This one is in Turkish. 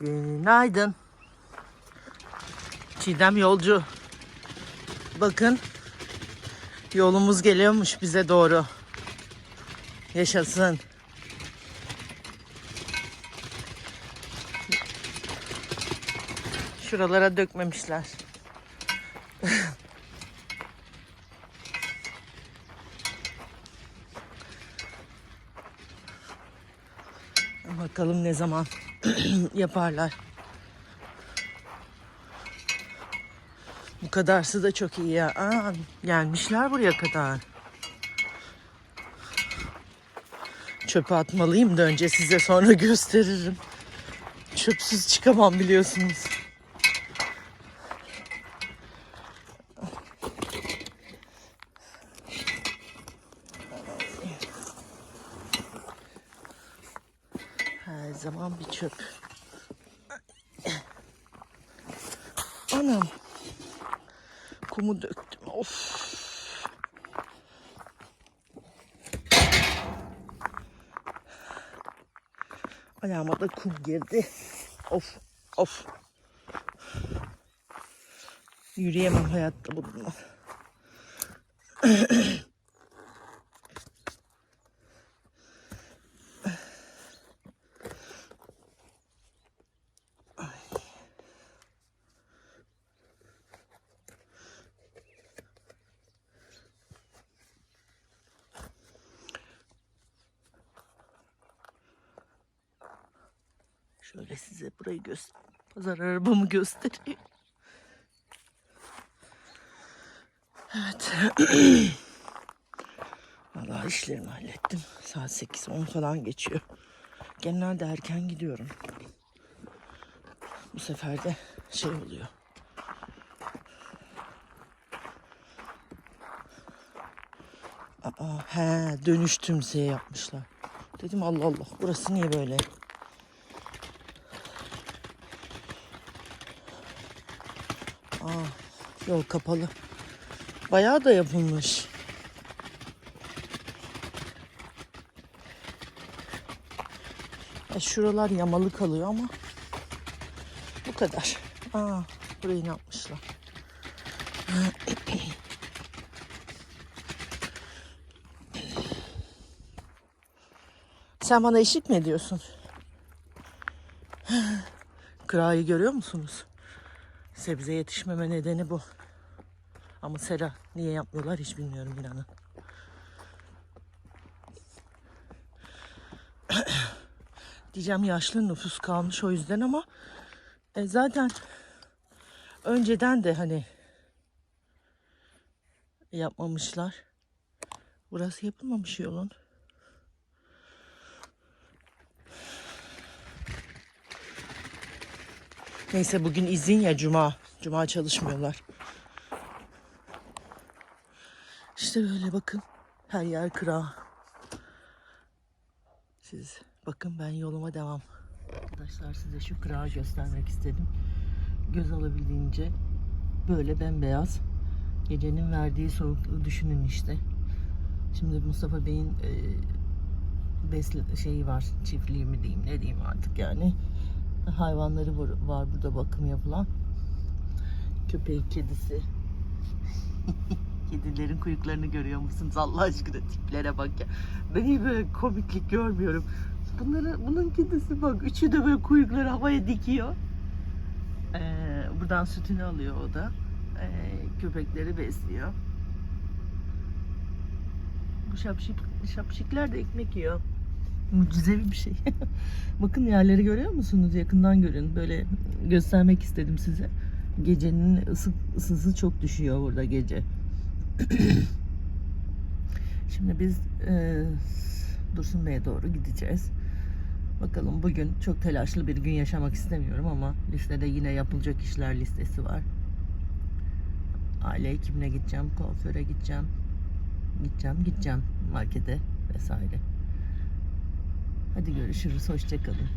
Günaydın. Çiğdem yolcu. Bakın yolumuz geliyormuş bize doğru. Yaşasın. Şuralara dökmemişler. Bakalım ne zaman yaparlar. Bu kadarsı da çok iyi ya. Aa, gelmişler buraya kadar. Çöpe atmalıyım da önce size sonra gösteririm. Çöpsüz çıkamam biliyorsunuz. Her zaman bir çöp. Anam. Kumu döktüm. Of. Ayağıma da kum girdi. Of. Of. Yürüyemem hayatta bununla. Şöyle size burayı göster. Pazar arabamı göstereyim. Evet. Vallahi işlerimi hallettim. Saat 8-10 falan geçiyor. Genelde erken gidiyorum. Bu sefer de şey oluyor. Aa, he dönüş tümseye yapmışlar. Dedim Allah Allah burası niye böyle? Aa, yol kapalı. Bayağı da yapılmış. Ya şuralar yamalı kalıyor ama bu kadar. Aa, burayı ne yapmışlar? Sen bana eşit mi ediyorsun? Kırayı görüyor musunuz? Sebze yetişmeme nedeni bu. Ama sera niye yapmıyorlar hiç bilmiyorum inanın. Diyeceğim yaşlı nüfus kalmış o yüzden ama e, zaten önceden de hani yapmamışlar. Burası yapılmamış yolun. Neyse bugün izin ya cuma. Cuma çalışmıyorlar. İşte böyle bakın. Her yer kıra. Siz bakın ben yoluma devam. Arkadaşlar size şu kırağı göstermek istedim. Göz alabildiğince böyle bembeyaz. Gecenin verdiği soğukluğu düşünün işte. Şimdi Mustafa Bey'in e, besle şeyi var. Çiftliği mi diyeyim ne diyeyim artık yani hayvanları var, burada bakım yapılan. Köpeği, kedisi. Kedilerin kuyruklarını görüyor musunuz? Allah aşkına tiplere bak ya. Ben hiç böyle komiklik görmüyorum. Bunları, bunun kedisi bak. Üçü de böyle kuyrukları havaya dikiyor. Ee, buradan sütünü alıyor o da. Ee, köpekleri besliyor. Bu şapşik, şapşikler de ekmek yiyor. Mucizevi bir şey. Bakın yerleri görüyor musunuz? Yakından görün. Böyle göstermek istedim size. Gecenin ısı, ısısı çok düşüyor burada gece. Şimdi biz e, Dursun Bey'e doğru gideceğiz. Bakalım bugün çok telaşlı bir gün yaşamak istemiyorum ama listede yine yapılacak işler listesi var. Aile hekimine gideceğim, kuaföre gideceğim. Gideceğim, gideceğim markete vesaire. Hadi görüşürüz. Hoşçakalın.